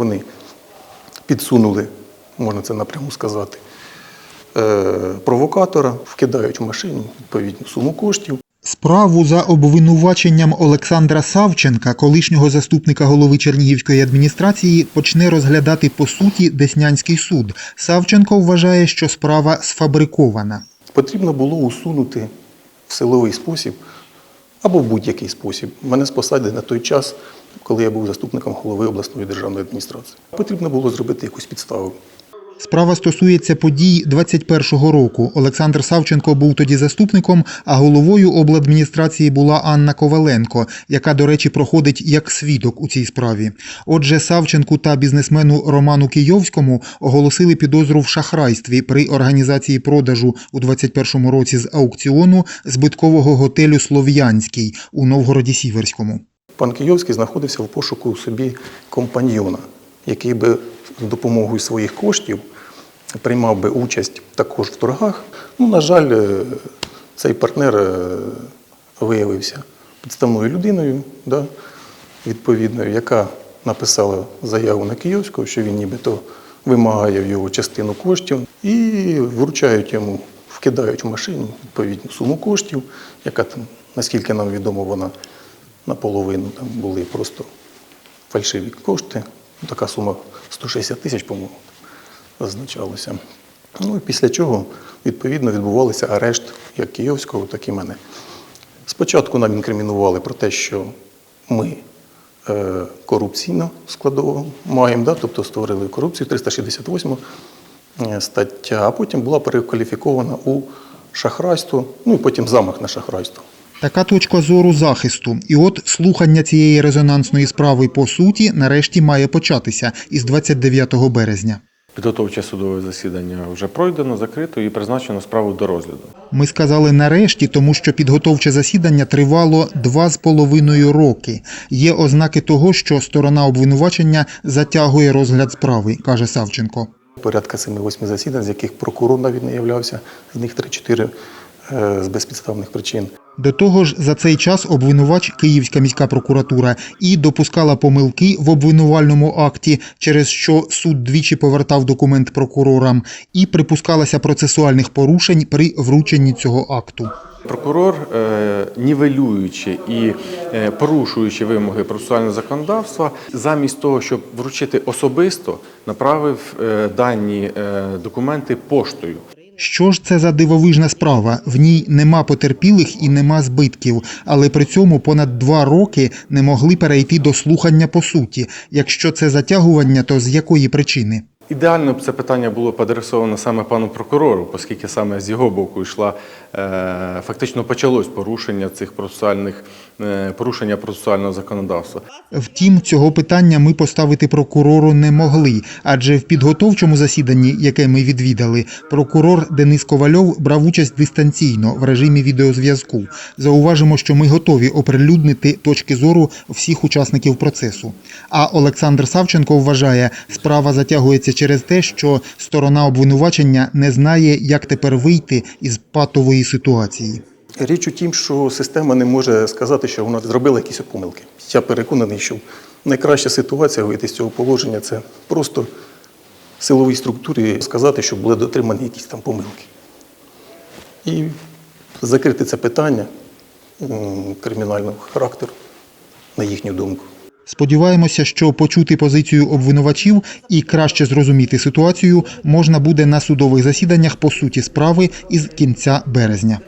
вони підсунули, можна це напряму сказати, е, провокатора, вкидають в машину відповідну суму коштів. Справу за обвинуваченням Олександра Савченка, колишнього заступника голови Чернігівської адміністрації, почне розглядати по суті Деснянський суд. Савченко вважає, що справа сфабрикована. Потрібно було усунути в силовий спосіб або в будь-який спосіб мене з посади на той час, коли я був заступником голови обласної державної адміністрації. Потрібно було зробити якусь підставу. Справа стосується подій 21-го року. Олександр Савченко був тоді заступником, а головою обладміністрації була Анна Коваленко, яка, до речі, проходить як свідок у цій справі. Отже, Савченку та бізнесмену Роману Кийовському оголосили підозру в шахрайстві при організації продажу у 21-му році з аукціону збиткового готелю Слов'янський у Новгороді Сіверському. Пан Кийовський знаходився в пошуку собі компаньйона, який би допомогою своїх коштів приймав би участь також в торгах. Ну, на жаль, е, цей партнер е, виявився підставною людиною, да, відповідною, яка написала заяву на Київського, що він нібито вимагає в його частину коштів, і вручають йому, вкидають в машину відповідну суму коштів, яка там, наскільки нам відомо, вона наполовину там були просто фальшиві кошти. Ну, Така сума 160 тисяч, по-моєму, зазначалося. Ну і після чого, відповідно, відбувалися арешт як Київського, так і мене. Спочатку нам інкримінували про те, що ми е, корупційно складово маємо, да, тобто створили корупцію 368 е, стаття, а потім була перекваліфікована у шахрайство, ну і потім замах на шахрайство. Така точка зору захисту. І от слухання цієї резонансної справи по суті нарешті має початися із 29 березня. Підготовче судове засідання вже пройдено, закрито і призначено справу до розгляду. Ми сказали нарешті, тому що підготовче засідання тривало два з половиною роки. Є ознаки того, що сторона обвинувачення затягує розгляд справи, каже Савченко. Порядка 7-8 засідань, з яких прокурор навіть не являвся, з них 3-4 е, з безпідставних причин. До того ж, за цей час обвинувач Київська міська прокуратура і допускала помилки в обвинувальному акті, через що суд двічі повертав документ прокурорам, і припускалася процесуальних порушень при врученні цього акту. Прокурор, е, нівелюючи і е, порушуючи вимоги процесуального законодавства, замість того, щоб вручити особисто, направив е, дані документи поштою. Що ж це за дивовижна справа? В ній нема потерпілих і нема збитків, але при цьому понад два роки не могли перейти до слухання по суті. Якщо це затягування, то з якої причини? Ідеально б це питання було поадресовано саме пану прокурору, оскільки саме з його боку йшла фактично почалось порушення цих процесуальних е, порушення процесуального законодавства. Втім, цього питання ми поставити прокурору не могли, адже в підготовчому засіданні, яке ми відвідали, прокурор Денис Ковальов брав участь дистанційно в режимі відеозв'язку. Зауважимо, що ми готові оприлюднити точки зору всіх учасників процесу. А Олександр Савченко вважає, справа затягується через те, що сторона обвинувачення не знає, як тепер вийти із патової ситуації. Річ у тім, що система не може сказати, що вона зробила якісь помилки. Я переконаний, що найкраща ситуація вийти з цього положення це просто силовій структурі сказати, що були дотримані якісь там помилки. І закрити це питання кримінального характеру, на їхню думку. Сподіваємося, що почути позицію обвинувачів і краще зрозуміти ситуацію можна буде на судових засіданнях по суті справи із кінця березня.